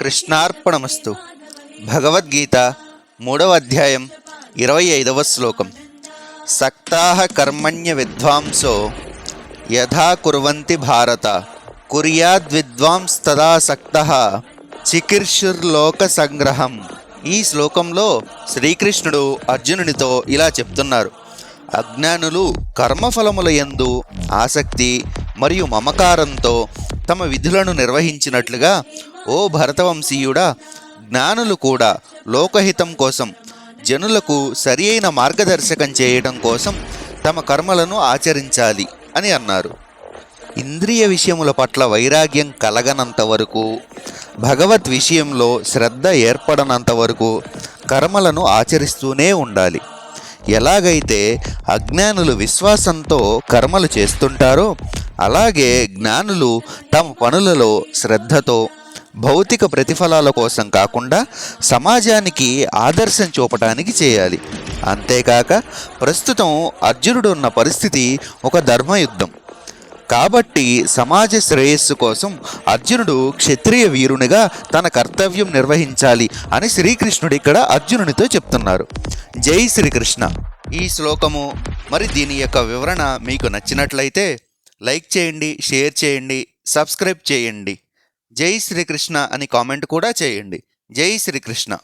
కృష్ణార్పణమస్తు. భగవద్గీత మూడవ అధ్యాయం ఇరవై ఐదవ శ్లోకం. సక్తాహ కర్మణ్య విద్వాంసో యథా కుర్వంతి భారత. కుర్యాద్విద్వాంస్తదా సక్త. చికిర్షుర్లోక సంగ్రహం ఈ శ్లోకంలో శ్రీకృష్ణుడు అర్జునునితో ఇలా చెప్తున్నారు. అజ్ఞానులు కర్మఫలముల యందు ఆసక్తి మరియు మమకారంతో తమ విధులను నిర్వహించినట్లుగా ఓ భరతవంశీయుడా జ్ఞానులు కూడా లోకహితం కోసం జనులకు సరి అయిన మార్గదర్శకం చేయడం కోసం తమ కర్మలను ఆచరించాలి అని అన్నారు. ఇంద్రియ విషయముల పట్ల వైరాగ్యం కలగనంత వరకు భగవత్ విషయంలో శ్రద్ధ ఏర్పడనంత వరకు కర్మలను ఆచరిస్తూనే ఉండాలి. ఎలాగైతే అజ్ఞానులు విశ్వాసంతో కర్మలు చేస్తుంటారో అలాగే జ్ఞానులు తమ పనులలో శ్రద్ధతో భౌతిక ప్రతిఫలాల కోసం కాకుండా సమాజానికి ఆదర్శం చూపటానికి చేయాలి. అంతేకాక ప్రస్తుతం అర్జునుడు ఉన్న పరిస్థితి ఒక ధర్మయుద్ధం. కాబట్టి సమాజ శ్రేయస్సు కోసం అర్జునుడు క్షత్రియ వీరునిగా తన కర్తవ్యం నిర్వహించాలి అని శ్రీకృష్ణుడు ఇక్కడ అర్జునునితో చెప్తున్నారు. జై శ్రీకృష్ణ. ఈ శ్లోకము మరి దీని యొక్క వివరణ మీకు నచ్చినట్లయితే లైక్ చేయండి షేర్ చేయండి సబ్స్క్రైబ్ చేయండి. జై శ్రీకృష్ణ అని కామెంట్ కూడా చేయండి. జై శ్రీకృష్ణ.